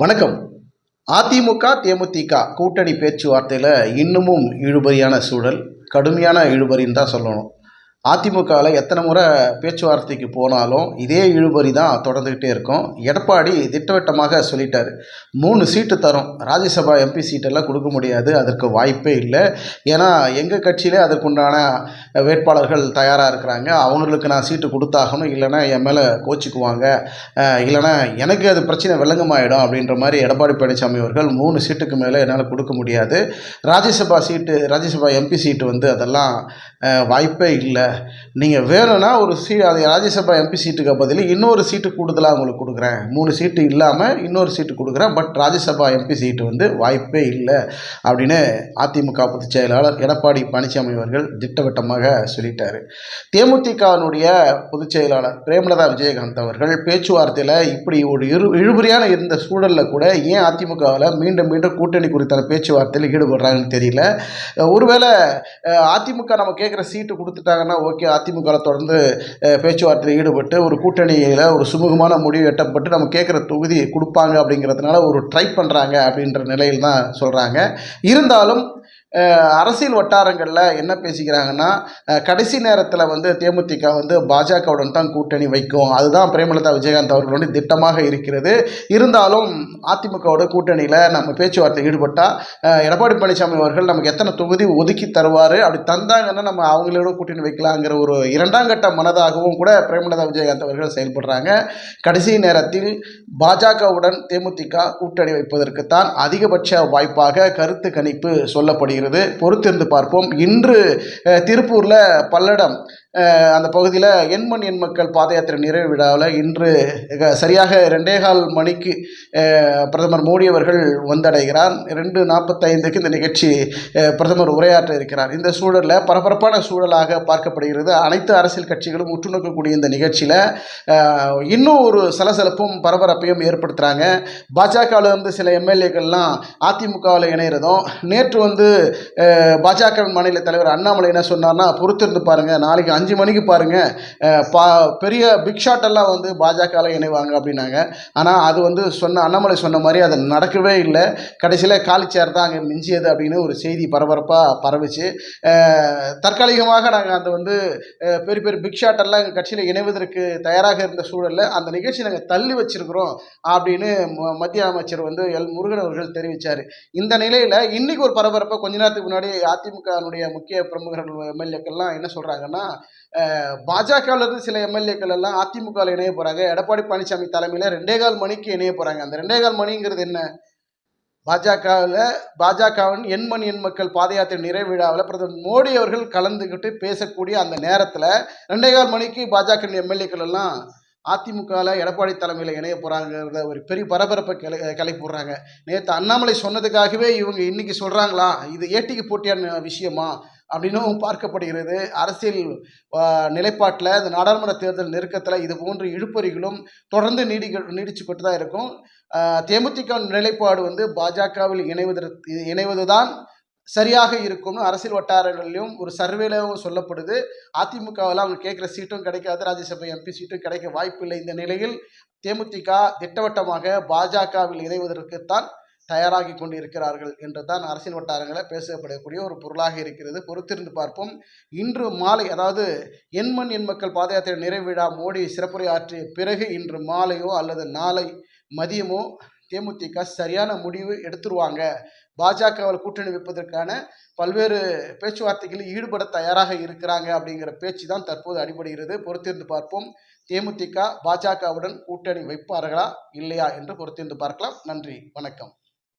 வணக்கம். அதிமுக தேமுதிக கூட்டணி பேச்சுவார்த்தையில் இன்னமும் இழுபறியான சூழல் கடுமையான இழுபறின்னு தான் சொல்லணும். அதிமுகவில் எத்தனை முறை பேச்சுவார்த்தைக்கு போனாலும் இதே இழுபறி தான் தொடர்ந்துக்கிட்டே இருக்கும். எடப்பாடி திட்டவட்டமாக சொல்லிட்டார். மூணு சீட்டு தரும். ராஜ்யசபா எம்பி சீட்டெல்லாம் கொடுக்க முடியாது. அதற்கு வாய்ப்பே இல்லை. ஏன்னா எங்கள் கட்சியிலே அதற்குண்டான வேட்பாளர்கள் தயாராக இருக்கிறாங்க. அவங்களுக்கு நான் சீட்டு கொடுத்தாகணும். இல்லைன்னா என் மேலே கோச்சிக்குவாங்க. இல்லைனா இல்லைன்னா எனக்கு அது பிரச்சனை விளங்கமாயிடும் அப்படின்ற மாதிரி எடப்பாடி பழனிசாமி அவர்கள் மூணு சீட்டுக்கு மேலே என்னால் கொடுக்க முடியாது. Rajya Sabha seat Rajya Sabha MP seat வந்து அதெல்லாம் வாய்ப்பே இல்லை. நீங்கள் வேணும்னா ஒரு சீ அது ராஜ்யசபா எம்பி சீட்டுக்கு பதில் இன்னொரு சீட்டு கூடுதலாக உங்களுக்கு கொடுக்குறேன். மூணு சீட்டு இல்லாமல் இன்னொரு சீட்டு கொடுக்குறேன். பட் ராஜ்யசபா எம்பி சீட்டு வந்து வாய்ப்பே இல்லை. அப்படின்னு அதிமுக பொதுச் செயலாளர் எடப்பாடி பழனிசாமி அவர்கள் திட்டவட்டமாக சொல்லிட்டார். தேமுதிகவினுடைய பொதுச் செயலாளர் பிரேமலதா விஜயகாந்த் அவர்கள் பேச்சுவார்த்தையில் இப்படி ஒரு இரு இழுபறியான இருந்த சூழலில் கூட ஏன் அதிமுகவில் மீண்டும் மீண்டும் கூட்டணி குறித்தான பேச்சுவார்த்தையில் ஈடுபடுறாங்கன்னு தெரியல. ஒருவேளை அதிமுக நம்ம கேட்குற சீட்டு கொடுத்துட்டாங்கன்னா ஓகே அதிமுகவில் தொடர்ந்து பேச்சுவார்த்தையில் ஈடுபட்டு ஒரு கூட்டணியில் ஒரு சுமூகமான முடிவு எட்டப்பட்டு நம்ம கேட்குற தொகுதி கொடுப்பாங்க அப்படிங்கிறதுனால ஒரு ட்ரை பண்ணுறாங்க அப்படின்ற நிலையில் தான் சொல்கிறாங்க இருந்தாலும் அரசியல் வட்டாரங்களில் என்ன பேசிக்கிறாங்கன்னா கடைசி நேரத்தில் வந்து தேமுதிக வந்து பாஜகவுடன் தான் கூட்டணி வைக்கும். அதுதான் பிரேமலதா விஜயகாந்த் அவர்களுடைய திட்டமாக இருக்கிறது. இருந்தாலும் அதிமுகவோட கூட்டணியில் நம்ம பேச்சுவார்த்தை ஈடுபட்டால் எடப்பாடி பழனிசாமி அவர்கள் நமக்கு எத்தனை தொகுதி ஒதுக்கி தருவார்? அப்படி தந்தாங்கன்னா நம்ம அவங்களோட கூட்டணி வைக்கலாங்கிற ஒரு இரண்டாம் கட்ட மனதாகவும் கூட பிரேமலதா விஜயகாந்த் அவர்கள் செயல்படுறாங்க. கடைசி நேரத்தில் பாஜகவுடன் தேமுதிக கூட்டணி வைப்பதற்குத்தான் அதிகபட்ச வாய்ப்பாக கருத்து கணிப்பு சொல்லப்படுகிறது. பொறுத்திருந்து பார்ப்போம். இன்று திருப்பூரில் பல்லடம் அந்த பகுதியில் எண்மண் எண் மக்கள் பாத யாத்திரை நிறைவு விழாவில் இன்று சரியாக ரெண்டே கால் மணிக்கு பிரதமர் மோடி அவர்கள் வந்தடைகிறார். ரெண்டு நாற்பத்தைந்துக்கு இந்த நிகழ்ச்சி பிரதமர் உரையாற்ற இருக்கிறார். இந்த சூழலில் பரபரப்பான சூழலாக பார்க்கப்படுகிறது. அனைத்து அரசியல் கட்சிகளும் உற்றுநோக்கக்கூடிய இந்த நிகழ்ச்சியில் இன்னும் ஒரு சலசலப்பும் பரபரப்பையும் ஏற்படுத்துகிறாங்க பாஜகவில் இருந்து சில எம்எல்ஏக்கள்லாம் அதிமுகவில் இணைகிறதும் நேற்று வந்து பாஜக மாநில தலைவர் அண்ணாமலை என்ன சொன்னார்னா பொறுத்திருந்து பாருங்கள் நாளைக்கு அஞ்சு மணிக்கு பாருங்கள் பா பெரிய பிக் ஷாட் எல்லாம் வந்து பாஜகவில் இணைவாங்க அப்படின்னாங்க. ஆனால் அது வந்து சொன்ன அண்ணாமலை சொன்ன மாதிரி அது நடக்கவே இல்லை. கடைசியில் காலிச்சேர் தான் அங்கே மிஞ்சியது அப்படின்னு ஒரு செய்தி பரபரப்பாக பரவிச்சு. தற்காலிகமாக நாங்கள் அந்த வந்து பெரிய பெரிய பிக் ஷாட் எல்லாம் எங்கள் கட்சியில் இணைவதற்கு தயாராக இருந்த சூழலில் அந்த நிகழ்ச்சி நாங்கள் தள்ளி வச்சிருக்கிறோம் அப்படின்னு ம- மத்திய அமைச்சர் வந்து எல் முருகன் அவர்கள் தெரிவித்தார் இந்த நிலையில் இன்னைக்கு ஒரு பரபரப்பை கொஞ்சம் நேரத்துக்கு முன்னாடி அதிமுகனுடைய முக்கிய பிரமுகர்கள் எம்எல்ஏக்கள்லாம் என்ன சொல்கிறாங்கன்னா பாஜகவில் இருந்து சில எம்எல்ஏக்கள் எல்லாம் அதிமுகவில் இணைய போகிறாங்க எடப்பாடி பழனிசாமி தலைமையில் ரெண்டே கால் மணிக்கு இணைய போகிறாங்க அந்த ரெண்டே கால் மணிங்கிறது என்ன? பாஜகவில் பாஜகவின் எண்மண் எண் மக்கள் பாத யாத்திரை நிறைவு விழாவில் பிரதமர் மோடி அவர்கள் கலந்துக்கிட்டு பேசக்கூடிய அந்த நேரத்தில் ரெண்டே கால் மணிக்கு பாஜக எம்எல்ஏக்கள் எல்லாம் அதிமுகவில் எடப்பாடி தலைமையில் இணைய போகிறாங்கிறத ஒரு பெரிய பரபரப்பை கிளை கிளப்பி நேற்று அண்ணாமலை சொன்னதுக்காகவே இவங்க இன்றைக்கி சொல்கிறாங்களா இது ஏட்டிக்கு போட்டியான விஷயமா? அப்படின்னும் பார்க்கப்படுகிறது. அரசியல் நிலைப்பாட்டில் இந்த நாடாளுமன்ற தேர்தல் நெருக்கத்தில் இது போன்ற இழுப்பறிகளும் தொடர்ந்து நீடிக்க நீடிச்சுக்கிட்டு தான் இருக்கும் தேமுதிக நிலைப்பாடு வந்து பாஜகவில் இணைவதற்கு இணைவது தான் சரியாக இருக்கும்னு அரசியல் வட்டாரங்களிலும் ஒரு சர்வேலவும் சொல்லப்படுது. அதிமுகவில் அவங்க கேட்குற சீட்டும் கிடைக்காது. ராஜ்யசபா எம்பி சீட்டும் கிடைக்க வாய்ப்பில்லை. இந்த நிலையில் தேமுதிக திட்டவட்டமாக பாஜகவில் இணைவதற்குத்தான் தயாராகி கொண்டு இருக்கிறார்கள் என்று தான் அரசியல் வட்டாரங்களில் பேசப்படக்கூடிய ஒரு பொருளாக இருக்கிறது. பொறுத்திருந்து பார்ப்போம். இன்று மாலை அதாவது எண்மண் எண் மக்கள் பாத யாத்திரை நிறைவிழா மோடி சிறப்புரை ஆற்றிய பிறகு இன்று மாலையோ அல்லது நாளை மதியமோ தேமுதிக சரியான முடிவு எடுத்துருவாங்க. பாஜகவில் கூட்டணி வைப்பதற்கான பல்வேறு பேச்சுவார்த்தைகளில் ஈடுபட தயாராக இருக்கிறாங்க அப்படிங்கிற பேச்சு தான் தற்போது அடிபடுகிறது. பொறுத்திருந்து பார்ப்போம். தேமுதிக பாஜகவுடன் கூட்டணி வைப்பார்களா இல்லையா என்று பொறுத்திருந்து பார்க்கலாம். நன்றி. வணக்கம்.